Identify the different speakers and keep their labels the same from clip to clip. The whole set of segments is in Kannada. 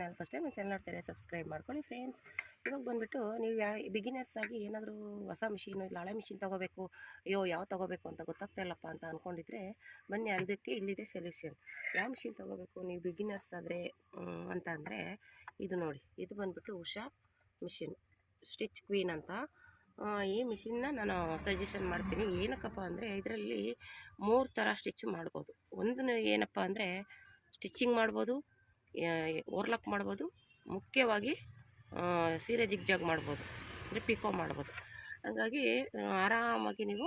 Speaker 1: ಚಾನಲ್ ಫಸ್ಟ್ ಟೈಮ್ ಚಾನಲ್ ನೋಡ್ತಾರೆ ಸಬ್ಸ್ಕ್ರೈಬ್ ಮಾಡ್ಕೊಳ್ಳಿ ಫ್ರೆಂಡ್ಸ್ ಇವಾಗ ಬಂದುಬಿಟ್ಟು ನೀವು ಯಾ ಬಿಗಿನರ್ಸ್ ಆಗಿ ಏನಾದರೂ ಹೊಸ ಮಿಷಿನು ಇಲ್ಲ ಹಳೆ ಮಿಷಿನ್ ತೊಗೋಬೇಕು, ಅಯ್ಯೋ ಯಾವ ತೊಗೋಬೇಕು ಅಂತ ಗೊತ್ತಾಗ್ತಾ ಇಲ್ಲಪ್ಪ ಅಂತ ಅಂದ್ಕೊಂಡಿದ್ರೆ ಬನ್ನಿ ಅದಕ್ಕೆ ಇಲ್ಲಿದೆ ಸೊಲ್ಯೂಷನ್ ಯಾವ ಮಿಷಿನ್ ತೊಗೋಬೇಕು? ನೀವು ಬಿಗಿನರ್ಸ್ ಆದರೆ ಅಂತ ಅಂದರೆ ಇದು ನೋಡಿ, ಇದು ಬಂದುಬಿಟ್ಟು ಉಷಾ ಮಿಷಿನ್ ಸ್ಟಿಚ್ ಕ್ವೀನ್ ಅಂತ. ಈ ಮಿಷಿನ್ನ ನಾನು ಸಜೆಷನ್ ಮಾಡ್ತೀನಿ. ಏನಕ್ಕಪ್ಪ ಅಂದರೆ ಇದರಲ್ಲಿ ಮೂರು ಥರ ಸ್ಟಿಚ್ ಮಾಡ್ಬೋದು. ಒಂದು ಏನಪ್ಪ ಅಂದರೆ ಸ್ಟಿಚ್ಚಿಂಗ್ ಮಾಡ್ಬೋದು ಓರ್ಲಾಕ್ ಮಾಡ್ಬೋದು. ಮುಖ್ಯವಾಗಿ ಸೀರೆ ಜಿಗ್ಜಾಗ್ ಮಾಡ್ಬೋದು. ಅಂದರೆ ಪಿಕೋ ಮಾಡ್ಬೋದು. ಹಾಗಾಗಿ ಆರಾಮಾಗಿ ನೀವು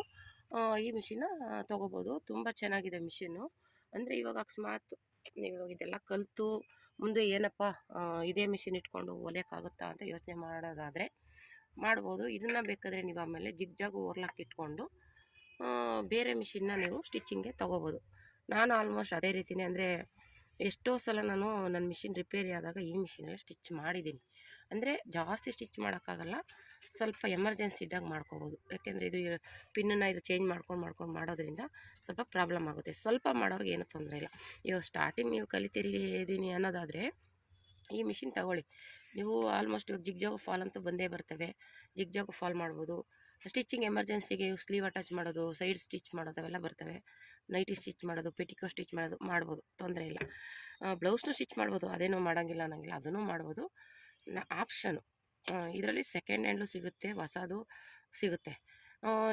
Speaker 1: ಈ ಮಿಷಿನ್ನ ತೊಗೋಬೋದು. ತುಂಬ ಚೆನ್ನಾಗಿದೆ ಮಿಷಿನ್ನು ಅಂದರೆ ಇವಾಗ ಅಕಸ್ಮಾತ್ ನೀವು ಇವಾಗ ಇದೆಲ್ಲ ಕಲಿತು, ಮುಂದೆ ಏನಪ್ಪ ಇದೇ ಮಿಷಿನ್ ಇಟ್ಕೊಂಡು ಹೊಲಿಯೋಕ್ಕಾಗುತ್ತಾ ಅಂತ ಯೋಚನೆ ಮಾಡೋದಾದರೆ, ಮಾಡ್ಬೋದು. ಇದನ್ನು ಬೇಕಾದರೆ ನೀವು ಆಮೇಲೆ ಜಿಗ್ಜಾಗು ಓರ್ಲಾಕ್ ಇಟ್ಕೊಂಡು ಬೇರೆ ಮಿಷಿನ್ನ ನೀವು ಸ್ಟಿಚ್ಚಿಂಗ್ಗೆ ತೊಗೋಬೋದು. ನಾನು ಆಲ್ಮೋಸ್ಟ್ ಅದೇ ರೀತಿಯೇ ಅಂದರೆ ಎಷ್ಟೋ ಸಲ ನಾನು ನನ್ನ ಮಿಷಿನ್ ರಿಪೇರಿ ಆದಾಗ ಈ ಮಿಷಿನಲ್ಲಿ ಸ್ಟಿಚ್ ಮಾಡಿದ್ದೀನಿ. ಅಂದರೆ ಜಾಸ್ತಿ ಸ್ಟಿಚ್ ಮಾಡೋಕ್ಕಾಗಲ್ಲ, ಸ್ವಲ್ಪ ಎಮರ್ಜೆನ್ಸಿ ಇದ್ದಾಗ ಮಾಡ್ಕೋಬೋದು. ಯಾಕೆಂದರೆ ಇದು ಪಿನ್ನನ್ನು ಇದು ಚೇಂಜ್ ಮಾಡ್ಕೊಂಡು ಮಾಡ್ಕೊಂಡು ಮಾಡೋದ್ರಿಂದ ಸ್ವಲ್ಪ ಪ್ರಾಬ್ಲಮ್ ಆಗುತ್ತೆ. ಸ್ವಲ್ಪ ಮಾಡೋರಿಗೆ ಏನೂ ತೊಂದರೆ ಇಲ್ಲ. ಇವಾಗ ಸ್ಟಾರ್ಟಿಂಗ್ ನೀವು ಕಲಿತೀರಿ ಇದ್ದೀನಿ ಅನ್ನೋದಾದರೆ ಈ ಮಿಷಿನ್ ತಗೊಳ್ಳಿ. ನೀವು ಆಲ್ಮೋಸ್ಟ್ ಇವಾಗ ಜಿಗ್ಜಾಗು ಫಾಲ್ ಅಂತೂ ಬಂದೇ ಬರ್ತವೆ. ಜಿಗ್ಜಾಗು ಫಾಲ್ ಮಾಡ್ಬೋದು. ಸ್ಟಿಚಿಂಗ್ ಎಮರ್ಜೆನ್ಸಿಗೆ ಸ್ಲೀವ್ ಅಟ್ಯಾಚ್ ಮಾಡೋದು, ಸೈಡ್ ಸ್ಟಿಚ್ ಮಾಡೋದು ಅವೆಲ್ಲ ಬರ್ತವೆ. ನೈಟಿ ಸ್ಟಿಚ್ ಮಾಡೋದು ಪೆಟಿಕೋ ಸ್ಟಿಚ್ ಮಾಡೋದು, ಮಾಡ್ಬೋದು, ತೊಂದರೆ ಇಲ್ಲ. ಬ್ಲೌಸ್ನು ಸ್ಟಿಚ್ ಮಾಡ್ಬೋದು, ಅದೇನು ಮಾಡೋಂಗಿಲ್ಲ ಅನ್ನೋಂಗಿಲ್ಲ, ಅದನ್ನು ಮಾಡ್ಬೋದು. ಆಪ್ಷನು. ಇದರಲ್ಲಿ ಸೆಕೆಂಡ್ ಹ್ಯಾಂಡ್ಲು ಸಿಗುತ್ತೆ, ಹೊಸದು ಸಿಗುತ್ತೆ.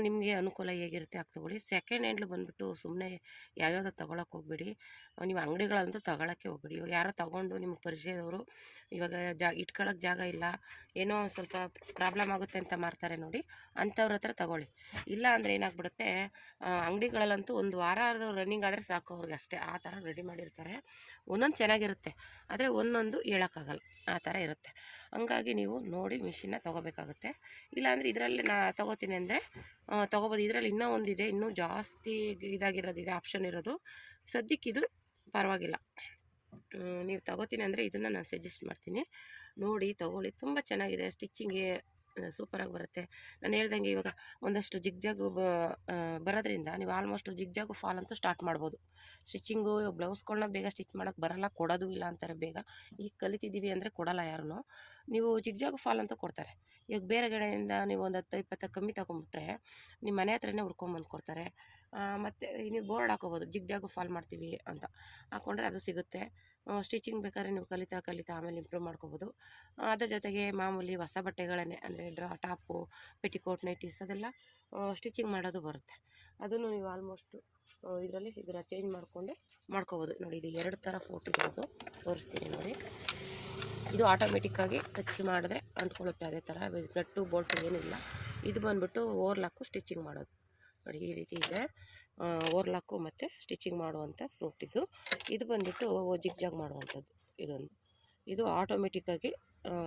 Speaker 1: ನಿಮಗೆ ಅನುಕೂಲ ಹೇಗಿರುತ್ತೆ? ಆಗ ತೊಗೊಳ್ಳಿ. ಸೆಕೆಂಡ್ ಹ್ಯಾಂಡ್ಲು ಬಂದುಬಿಟ್ಟು ಸುಮ್ಮನೆ ಯಾವ್ಯಾವ್ದು ತೊಗೊಳಕ್ಕೆ ಹೋಗ್ಬೇಡಿ. ನೀವು ಅಂಗಡಿಗಳಂತೂ ತಗೊಳಕ್ಕೆ ಹೋಗ್ಬೇಡಿ. ಇವಾಗ ಯಾರೋ ತೊಗೊಂಡು ನಿಮ್ಗೆ ಪರಿಚಯದವರು ಇವಾಗ ಜಾ ಇಟ್ಕೊಳ್ಳೋಕೆ ಜಾಗ ಇಲ್ಲ. ಏನೋ ಸ್ವಲ್ಪ ಪ್ರಾಬ್ಲಮ್ ಆಗುತ್ತೆ ಅಂತ ಮಾರ್ತಾರೆ ನೋಡಿ. ಅಂಥವ್ರ ಹತ್ರ ತಗೊಳ್ಳಿ. ಇಲ್ಲ ಅಂದರೆ ಏನಾಗ್ಬಿಡುತ್ತೆ ಅಂಗಡಿಗಳಲ್ಲಂತೂ ಒಂದು ವಾರ ರನ್ನಿಂಗ್ ಆದರೆ ಸಾಕು ಅವ್ರಿಗೆ ಅಷ್ಟೇ. ಆ ಥರ ರೆಡಿ ಮಾಡಿರ್ತಾರೆ. ಒಂದೊಂದು ಚೆನ್ನಾಗಿರುತ್ತೆ. ಆದರೆ ಒಂದೊಂದು ಹೇಳೋಕ್ಕಾಗಲ್ಲ. ಆ ಥರ ಇರುತ್ತೆ. ಹಂಗಾಗಿ ನೀವು ನೋಡಿ ಮಿಷಿನ್ನ ತೊಗೋಬೇಕಾಗುತ್ತೆ. ಇಲ್ಲಾಂದರೆ ಇದರಲ್ಲಿ ನಾ ತೊಗೋತೀನಿ ಅಂದರೆ ತೊಗೋಬೋದು. ಇದರಲ್ಲಿ ಇನ್ನೂ ಒಂದಿದೆ. ಇನ್ನೂ ಜಾಸ್ತಿ ಇದಾಗಿರೋದಿದೆ ಆಪ್ಷನ್ ಇರೋದು. ಸದ್ಯಕ್ಕಿದು ಪರವಾಗಿಲ್ಲ. ನೀವು ತಗೋತೀನಿ ಅಂದರೆ ಇದನ್ನು ನಾನು ಸಜೆಸ್ಟ್ ಮಾಡ್ತೀನಿ. ನೋಡಿ, ತೊಗೊಳ್ಳಿ. ತುಂಬ ಚೆನ್ನಾಗಿದೆ. ಸ್ಟಿಚ್ಚಿಂಗ್ಗೆ ಸೂಪರಾಗಿ ಬರುತ್ತೆ. ನಾನು ಹೇಳ್ದಂಗೆ ಇವಾಗ ಒಂದಷ್ಟು ಜಿಗ್ಜಾಗು ಬ ಬರೋದ್ರಿಂದ ನೀವು ಆಲ್ಮೋಸ್ಟ್ ಜಿಗ್ಜಾಗು ಫಾಲ್ ಅಂತೂ ಸ್ಟಾರ್ಟ್ ಮಾಡ್ಬೋದು. ಸ್ಟಿಚಿಂಗು ಬ್ಲೌಸ್ಗಳನ್ನ ಬೇಗ ಸ್ಟಿಚ್ ಮಾಡೋಕ್ಕೆ ಬರಲ್ಲ, ಕೊಡೋದು ಇಲ್ಲ ಅಂತಾರೆ ಬೇಗ. ಈಗ ಕಲಿತಿದ್ದೀವಿ ಅಂದರೆ ಕೊಡಲ್ಲ ಯಾರೂ ನೀವು ಜಿಗ್ಜಾಗು ಫಾಲ್ ಅಂತೂ ಕೊಡ್ತಾರೆ. ಈಗ ಬೇರೆ ಕಡೆಯಿಂದ ನೀವು ಒಂದು ಹತ್ತು, ಇಪ್ಪತ್ತು ಕಮ್ಮಿ ತೊಗೊಂಬಿಟ್ರೆ ನಿಮ್ಮ ಮನೆ ಹತ್ರನೇ ಹುಡ್ಕೊಂಬಂದು ಕೊಡ್ತಾರೆ. ಮತ್ತು ನೀವು ಬೋರ್ಡ್ ಹಾಕೋಬೋದು. ಜಿಗ್ಜಾಗು ಫಾಲ್ ಮಾಡ್ತೀವಿ ಅಂತ. ಹಾಕ್ಕೊಂಡ್ರೆ ಅದು ಸಿಗುತ್ತೆ. ಸ್ಟಿಚಿಂಗ್ ಬೇಕಾದ್ರೆ ನೀವು ಕಲಿತಾ ಕಲಿತಾ ಆಮೇಲೆ ಇಂಪ್ರೂವ್ ಮಾಡ್ಕೋಬೋದು. ಅದರ ಜೊತೆಗೆ ಮಾಮೂಲಿ ಹೊಸ ಬಟ್ಟೆಗಳನ್ನೇ ಅಂದರೆ ಡ್ರಾ, ಟಾಪು, ಪೆಟಿಕೋಟ್, ನೈಟೀಸ್ ಅದೆಲ್ಲ ಸ್ಟಿಚಿಂಗ್ ಮಾಡೋದು ಬರುತ್ತೆ. ಅದನ್ನು ನೀವು ಆಲ್ಮೋಸ್ಟು ಇದರಲ್ಲಿ ಇದರ ಚೇಂಜ್ ಮಾಡಿಕೊಂಡು ಮಾಡ್ಕೋಬೋದು. ನೋಡಿ, ಇದು ಎರಡು ಥರ ಫೋಟೋ ಇರೋದು ತೋರಿಸ್ತೀನಿ ನೋಡಿ. ಇದು ಆಟೋಮೆಟಿಕ್ಕಾಗಿ ಟಚ್ ಮಾಡಿದ್ರೆ ಅಂಟ್ಕೊಳ್ಳುತ್ತೆ ಅದೇ ಥರ ನಟ್ಟು ಬೋಲ್ಟು ಏನಿಲ್ಲ. ಇದು ಬಂದುಬಿಟ್ಟು ಓರ್ಲಾಕು ಸ್ಟಿಚಿಂಗ್ ಮಾಡೋದು. ನೋಡಿ, ಈ ರೀತಿ ಇದೆ. ಓರ್ಲಾಕು ಮತ್ತು ಸ್ಟಿಚಿಂಗ್ ಮಾಡುವಂಥ ಫ್ರೂಟ್ ಇದು. ಇದು ಬಂದುಬಿಟ್ಟು ಜಿಗ್ಜಾಗ್ ಮಾಡುವಂಥದ್ದು ಇದೊಂದು. ಇದು ಆಟೋಮೆಟಿಕ್ಕಾಗಿ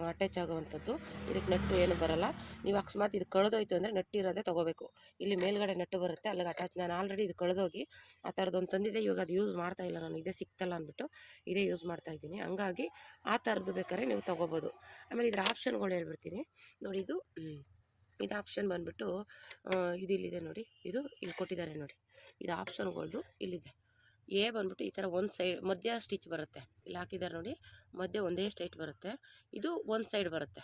Speaker 1: ಅಟ್ಯಾಚ್ ಆಗುವಂಥದ್ದು. ಇದಕ್ಕೆ ನಟ್ಟು ಏನು ಬರಲ್ಲ. ನೀವು ಅಕಸ್ಮಾತ್ ಇದು ಕಳೆದೋಯ್ತು ಅಂದರೆ ನಟ್ಟಿರೋದೇ ತೊಗೋಬೇಕು. ಇಲ್ಲಿ ಮೇಲ್ಗಡೆ ನಟ್ಟು ಬರುತ್ತೆ, ಅಲ್ಲಿಗೆ ಅಟ್ಯಾಚ್ ನಾನು ಆಲ್ರೆಡಿ ಇದು ಕಳೆದೋಗಿ ಆ ಥರದ್ದೊಂದು ತಂದಿದ್ದೆ ಇವಾಗ ಅದು ಯೂಸ್ ಮಾಡ್ತಾ ಇಲ್ಲ ನಾನು, ಇದೇ ಸಿಕ್ತಲ್ಲ ಅಂದ್ಬಿಟ್ಟು ಇದೇ ಯೂಸ್ ಮಾಡ್ತಾ ಇದ್ದೀನಿ. ಹಂಗಾಗಿ ಆ ಥರದ್ದು ಬೇಕಾದ್ರೆ ನೀವು ತೊಗೋಬೋದು. ಆಮೇಲೆ ಇದ್ರ ಆಪ್ಷನ್ಗಳು ಹೇಳ್ಬಿಡ್ತೀನಿ. ನೋಡಿ ಇದು ಇದು ಆಪ್ಷನ್ ಬಂದುಬಿಟ್ಟು ಇದು ಇಲ್ಲಿದೆ ನೋಡಿ, ಇದು ಇಲ್ಲಿ ಕೊಟ್ಟಿದ್ದಾರೆ ನೋಡಿ. ಇದು ಆಪ್ಷನ್ಗಳ್ದು ಇಲ್ಲಿದೆ. ಎ ಬಂದ್ಬಿಟ್ಟು ಈ ಥರ ಒಂದು ಸೈಡ್, ಮಧ್ಯ ಸ್ಟಿಚ್ ಬರುತ್ತೆ. ಇಲ್ಲಿ ಹಾಕಿದ್ದಾರೆ ನೋಡಿ, ಮಧ್ಯೆ ಒಂದೇ ಸ್ಟೈಟ್ ಬರುತ್ತೆ. ಇದು ಒಂದು ಸೈಡ್ ಬರುತ್ತೆ.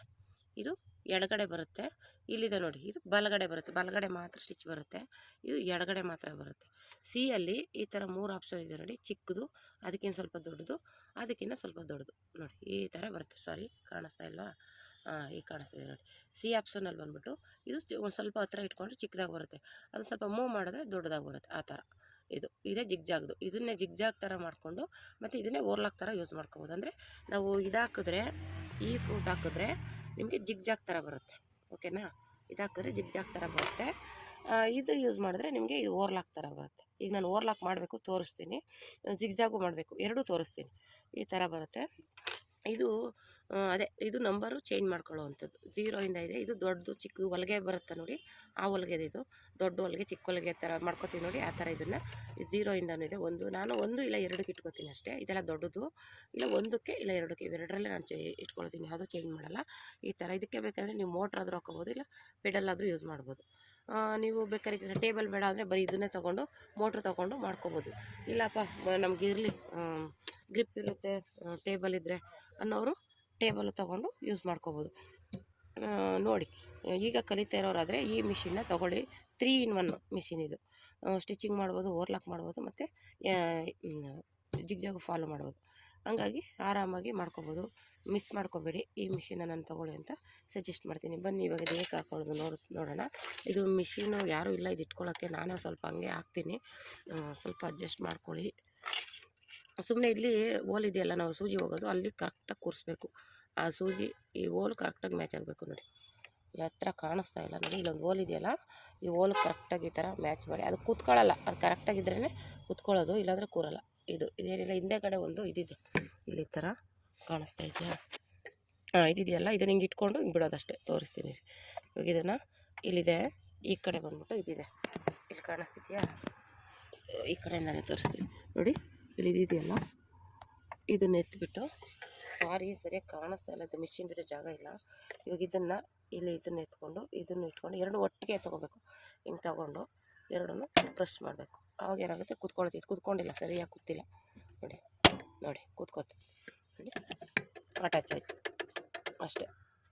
Speaker 1: ಇದು ಎಡಗಡೆ ಬರುತ್ತೆ. ಇಲ್ಲಿದೆ ನೋಡಿ, ಇದು ಬಲಗಡೆ ಬರುತ್ತೆ. ಬಲಗಡೆ ಮಾತ್ರ ಸ್ಟಿಚ್ ಬರುತ್ತೆ. ಇದು ಎಡಗಡೆ ಮಾತ್ರ ಬರುತ್ತೆ. ಸಿ ಅಲ್ಲಿ ಈ ಥರ ಮೂರು ಆಪ್ಷನ್ ಇದೆ ನೋಡಿ, ಚಿಕ್ಕದು ಅದಕ್ಕಿಂತ ಸ್ವಲ್ಪ ದೊಡ್ಡದು ಅದಕ್ಕಿಂತ ಸ್ವಲ್ಪ ದೊಡ್ಡದು ನೋಡಿ, ಈ ಥರ ಬರುತ್ತೆ. ಸಾರಿ, ಕಾಣಿಸ್ತಾ ಇಲ್ವಾ? ಈಗ ಕಾಣಿಸ್ತಿದೆ ನೋಡಿ. ಸಿ ಆಪ್ಷನಲ್ಲಿ ಬಂದ್ಬಿಟ್ಟು ಇದು ಒಂದು ಸ್ವಲ್ಪ ಹತ್ರ ಇಟ್ಕೊಂಡ್ರೆ ಚಿಕ್ಕದಾಗಿ ಬರುತ್ತೆ. ಅದು ಸ್ವಲ್ಪ ಮೂವ್ ಮಾಡಿದ್ರೆ ದೊಡ್ಡದಾಗಿ ಬರುತ್ತೆ ಆ ಥರ. ಇದು, ಇದೇ ಜಿಗ್ಜಾಗ್ದು. ಇದನ್ನೇ ಜಿಗ್ಜಾಗ್ ಥರ ಮಾಡಿಕೊಂಡು ಮತ್ತು ಇದನ್ನೇ ಓರ್ಲಾಕ್ ಥರ ಯೂಸ್ ಮಾಡ್ಕೋಬೋದು. ಅಂದರೆ ನಾವು ಇದಾಕಿದ್ರೆ, ಈ ಫ್ರೂಟ್ ಹಾಕಿದ್ರೆ ನಿಮಗೆ ಜಿಗ್ಜಾಗ್ ಥರ ಬರುತ್ತೆ. ಓಕೆನಾ? ಇದು ಹಾಕಿದ್ರೆ ಜಿಗ್ಜಾಗ್ ಥರ ಬರುತ್ತೆ. ಇದು ಯೂಸ್ ಮಾಡಿದ್ರೆ ನಿಮಗೆ ಇದು ಓರ್ಲಾಕ್ ಥರ ಬರುತ್ತೆ. ಈಗ ನಾನು ಓರ್ಲಾಕ್ ಮಾಡಬೇಕು, ತೋರಿಸ್ತೀನಿ. ಜಿಗ್ಜಾಗು ಮಾಡಬೇಕು, ಎರಡೂ ತೋರಿಸ್ತೀನಿ. ಈ ಥರ ಬರುತ್ತೆ. ಇದು ಅದೇ ಇದು ನಂಬರು ಚೇಂಜ್ ಮಾಡ್ಕೊಳ್ಳೋವಂಥದ್ದು. ಜೀರೋಯಿಂದ ಇದೆ ಇದು. ದೊಡ್ಡದು ಚಿಕ್ಕ ಹೊಲಿಗೆ ಬರುತ್ತೆ ನೋಡಿ. ಆ ಹೊಲಿಗೆದು ಇದು. ದೊಡ್ಡ ಹೊಲಿಗೆ, ಚಿಕ್ಕ ಹೊಲಿಗೆ ಥರ ಮಾಡ್ಕೋತೀವಿ ನೋಡಿ, ಆ ಥರ ಇದನ್ನು. ಜೀರೋಯಿಂದನೂ ಇದೆ. ಒಂದು, ನಾನು ಒಂದು ಇಲ್ಲ ಎರಡಕ್ಕೆ ಇಟ್ಕೋತೀನಿ ಅಷ್ಟೇ. ಇದೆಲ್ಲ ದೊಡ್ಡದು. ಇಲ್ಲ ಒಂದಕ್ಕೆ ಇಲ್ಲ ಎರಡಕ್ಕೆ. ಇವೆರಡರಲ್ಲೇ ನಾನು ಚೇ, ಇಟ್ಕೊಳ್ತೀನಿ. ಯಾವುದೂ ಚೇಂಜ್ ಮಾಡಲ್ಲ. ಈ ಥರ ಇದಕ್ಕೆ ಬೇಕಾದರೆ ನೀವು ಮೋಟ್ರ್ ಆದರೂ ಹಾಕೋಬೋದು ಇಲ್ಲ ಪೆಡಲ್ ಆದರೂ ಯೂಸ್ ಮಾಡ್ಬೋದು. ನೀವು ಬೇಕಾದ್ರೆ ಟೇಬಲ್ ಬೇಡ ಅಂದರೆ ಬರೀ ಇದನ್ನೇ ತೊಗೊಂಡು, ಮೋಟ್ರ್ ತೊಗೊಂಡು ಮಾಡ್ಕೋಬೋದು. ಇಲ್ಲಪ್ಪ ನಮ್ಗೆ ಇರಲಿ ಗ್ರಿಪ್ ಇರುತ್ತೆ ಟೇಬಲ್ ಇದ್ದರೆ ಅನ್ನೋರು ಟೇಬಲ್ ತೊಗೊಂಡು ಯೂಸ್ ಮಾಡ್ಕೋಬೋದು. ನೋಡಿ, ಈಗ ಕಲಿತಾ ಇರೋರಾದರೆ ಈ ಮಿಷಿನ್ನ ತೊಗೊಳ್ಳಿ. ತ್ರೀ ಇನ್ ಒನ್ ಮಿಷಿನ್ ಇದು. ಸ್ಟಿಚಿಂಗ್ ಮಾಡ್ಬೋದು ಓರ್ಲಾಕ್ ಮಾಡ್ಬೋದು, ಮತ್ತು ಜಿಗ್ಜಾಗು ಫಾಲೋ ಮಾಡ್ಬೋದು. ಹಂಗಾಗಿ ಆರಾಮಾಗಿ ಮಾಡ್ಕೋಬೋದು. ಮಿಸ್ ಮಾಡ್ಕೋಬೇಡಿ. ಈ ಮಿಷಿನ ನಾನು ತೊಗೊಳ್ಳಿ ಅಂತ ಸಜೆಸ್ಟ್ ಮಾಡ್ತೀನಿ. ಬನ್ನಿ, ಇವಾಗ ಇದು ಹೇಗೆ ಹಾಕೊಳ್ಳೋದು ನೋಡ್, ನೋಡೋಣ. ಇದು ಮಿಷಿನು ಯಾರೂ ಇಲ್ಲ, ಇದು ಇಟ್ಕೊಳ್ಳೋಕ್ಕೆ ನಾನು ಸ್ವಲ್ಪ ಹಂಗೆ ಹಾಕ್ತೀನಿ. ಸ್ವಲ್ಪ ಅಡ್ಜಸ್ಟ್ ಮಾಡ್ಕೊಳ್ಳಿ. ಸುಮ್ಮನೆ ಇಲ್ಲಿ ಓಲ್ ಇದೆಯಲ್ಲ, ನಾವು ಸೂಜಿ ಹೋಗೋದು, ಅಲ್ಲಿ ಕರೆಕ್ಟಾಗಿ ಕೂರಿಸ್ಬೇಕು. ಆ ಸೂಜಿ, ಈ ಓಲ್ ಕರೆಕ್ಟಾಗಿ ಮ್ಯಾಚ್ ಆಗಬೇಕು ನೋಡಿ. ಹತ್ರ ಕಾಣಿಸ್ತಾ ಇಲ್ಲ ನೋಡಿ, ಇಲ್ಲೊಂದು ಓಲ್ ಇದೆಯಲ್ಲ, ಈ ಓಲ್ ಕರೆಕ್ಟಾಗಿ ಈ ಥರ ಮ್ಯಾಚ್ ಮಾಡಿ. ಅದು ಕೂತ್ಕೊಳ್ಳಲ್ಲ. ಅದು ಕರೆಕ್ಟಾಗಿದ್ರೇ ಕೂತ್ಕೊಳ್ಳೋದು, ಇಲ್ಲಾಂದರೆ ಕೂರಲ್ಲ. ಇದು ಇದೇನಿಲ್ಲ ಹಿಂದೆ ಕಡೆ ಒಂದು ಇದಿದೆ. ಇಲ್ಲಿ ಥರ ಕಾಣಿಸ್ತಾ ಇದೆಯಾ? ಹಾಂ ಇದಿದೆಯಲ್ಲ, ಇದನ್ನ ಹಿಂಗೆ ಇಟ್ಕೊಂಡು ಹಿಂಗೆ ಬಿಡೋದಷ್ಟೇ, ತೋರಿಸ್ತೀನಿ. ಇವಾಗ ಇದನ್ನು ಇಲ್ಲಿದೆ, ಈ ಕಡೆ ಬಂದ್ಬಿಟ್ಟು ಇದಿದೆ. ಇಲ್ಲಿ ಕಾಣಿಸ್ತಿದೆಯಾ? ಈ ಕಡೆಯಿಂದನೇ ತೋರಿಸ್ತೀನಿ. ನೋಡಿ, ಇಲ್ಲಿ ಇದೆಯಲ್ಲ, ಇದನ್ನ ಎತ್ಬಿಟ್ಟು, ಸಾರಿ, ಸರಿಯಾಗಿ ಕಾಣಿಸ್ತಾ ಇಲ್ಲ, ಇದು ಮಿಷಿನ್ ಬೇರೆ ಜಾಗ ಇಲ್ಲ. ಇವಾಗ ಇದನ್ನು ಇಲ್ಲಿ ಇದನ್ನ ಎತ್ಕೊಂಡು, ಇದನ್ನು ಇಟ್ಕೊಂಡು, ಎರಡು ಒಟ್ಟಿಗೆ ತೊಗೋಬೇಕು. ಹಿಂಗೆ ತಗೊಂಡು, ಎರಡನ್ನು ಬ್ರಷ್ ಮಾಡಬೇಕು. ಅವಾಗ ಏನಾಗುತ್ತೆ ಕುತ್ಕೊಳ್ತೈತೆ ಕೂತ್ಕೊಂಡಿಲ್ಲ, ಸರಿಯಾಗಿ ಕೂತಿಲ್ಲ. ನೋಡಿ ನೋಡಿ ಕೂತ್ಕೋತು ನೋಡಿ ಅಟ್ಯಾಚ್ ಆಯಿತು ಅಷ್ಟೇ.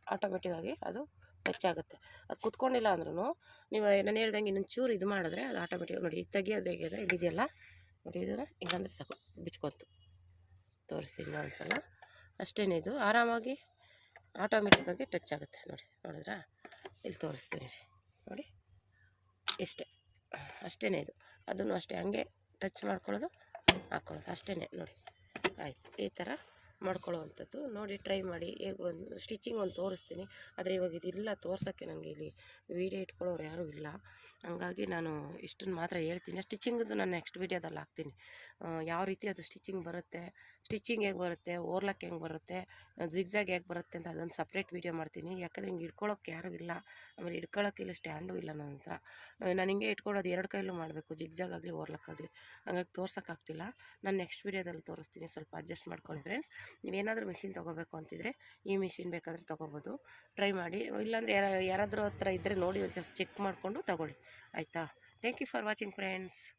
Speaker 1: ಆಟೋಮೆಟಿಕ್ಕಾಗಿ ಅದು ಟಚ್ ಆಗುತ್ತೆ ಅದು ಕೂತ್ಕೊಂಡಿಲ್ಲ ಅಂದ್ರೂ ನೀವು ನಾನು ಹೇಳ್ದಂಗೆ ಇನ್ನೊಂದು ಚೂರು ಇದು ಮಾಡಿದ್ರೆ ಅದು ಆಟೋಮೆಟಿಕ್ ನೋಡಿ ಇದು ತೆಗಿಯೋದು ಹೇಗಿದೆ ಇಲ್ಲಿದೆಯಲ್ಲ ನೋಡಿ, ಇದನ್ನು ಇಲ್ಲಾಂದರೆ ಸಾಕು, ಬಿಚ್ಕೊತು. ತೋರಿಸ್ತೀನಿ ಇನ್ನೊಂದು ಸಲ. ಅಷ್ಟೇ ಇದು. ಆರಾಮಾಗಿ ಆಟೋಮೆಟಿಕ್ಕಾಗಿ ಟಚ್ ಆಗುತ್ತೆ. ನೋಡಿ, ನೋಡಿದ್ರಾ? ಇಲ್ಲಿ ತೋರಿಸ್ತೀನಿ. ನೋಡಿ ಇಷ್ಟೇ ಅಷ್ಟೇ ಇದು. ಅದನ್ನು ಅಷ್ಟೇ ಹಂಗೆ ಟಚ್ ಮಾಡ್ಕೊಳ್ಳೋದು ಹಾಕ್ಕೊಳ್ಳೋದು ಅಷ್ಟೇ ನೋಡಿ. ಆಯಿತು ಈ ಥರ ಮಾಡ್ಕೊಳ್ಳೋವಂಥದ್ದು. ನೋಡಿ ಟ್ರೈ ಮಾಡಿ. ಹೇಗೆ ಒಂದು ಸ್ಟಿಚಿಂಗ್ ಒಂದು ತೋರಿಸ್ತೀನಿ. ಆದರೆ ಇವಾಗ ಇದಿಲ್ಲ, ತೋರ್ಸೋಕ್ಕೆ ನನಗೆ ಇಲ್ಲಿ ವೀಡಿಯೋ ಇಟ್ಕೊಳ್ಳೋರು ಯಾರೂ ಇಲ್ಲ. ಹಂಗಾಗಿ ನಾನು ಇಷ್ಟನ್ನು ಮಾತ್ರ ಹೇಳ್ತೀನಿ. ಸ್ಟಿಚಿಂಗ್ದು ನಾನು ನೆಕ್ಸ್ಟ್ ವೀಡಿಯೋದಲ್ಲಿ ಹಾಕ್ತೀನಿ. ಯಾವ ರೀತಿ ಅದು ಸ್ಟಿಚಿಂಗ್ ಬರುತ್ತೆ ಸ್ಟಿಚಿಂಗ್ ಹೇಗೆ ಬರುತ್ತೆ, ಓರ್ಲಕ್ಕೆ ಹೆಂಗೆ ಬರುತ್ತೆ ಜಿಗ್ಸಾಗ್ ಹೇಗೆ ಬರುತ್ತೆ ಅಂತ ಅದೊಂದು ಸಪ್ರೇಟ್ ವೀಡಿಯೋ ಮಾಡ್ತೀನಿ. ಯಾಕಂದರೆ ಹಿಂಗೆ ಇಟ್ಕೊಳ್ಳೋಕೆ ಯಾರೂ ಇಲ್ಲ. ಆಮೇಲೆ ಇಟ್ಕೊಳ್ಳೋಕೆ ಇಲ್ಲ ಸ್ಟ್ಯಾಂಡು ಇಲ್ಲ ನನ್ನ ಹತ್ರ. ನಾನು ಹಿಂಗೆ ಇಟ್ಕೊಳ್ಳೋದು ಎರಡು ಕೈಲೂ ಮಾಡಬೇಕು. ಜಿಗ್ಜಾಗ್ ಆಗಲಿ, ಓರ್ಲಕ್ಕಾಗಲಿ. ಹಂಗಾಗಿ ತೋರ್ಸೋಕ್ಕಾಗ್ತಿಲ್ಲ ನಾನು ನೆಕ್ಸ್ಟ್ ವೀಡಿಯೋದಲ್ಲಿ ತೋರಿಸ್ತೀನಿ. ಸ್ವಲ್ಪ ಅಡ್ಜಸ್ಟ್ ಮಾಡ್ಕೊಳ್ಳಿ ಫ್ರೆಂಡ್ಸ್ ನೀವೇನಾದರೂ ಮಿಷಿನ್ ತೊಗೋಬೇಕು ಅಂತಿದ್ರೆ ಈ ಮಿಷಿನ್ ಬೇಕಾದರೆ ತೊಗೋಬೋದು. ಟ್ರೈ ಮಾಡಿ. ಇಲ್ಲಾಂದರೆ ಯಾರ, ಯಾರಾದರೂ ಹತ್ರ ಇದ್ದರೆ ನೋಡಿ ಒಂದು ಚೆಕ್ ಮಾಡಿಕೊಂಡು ತಗೊಳ್ಳಿ. ಆಯಿತಾ? Thank you for watching friends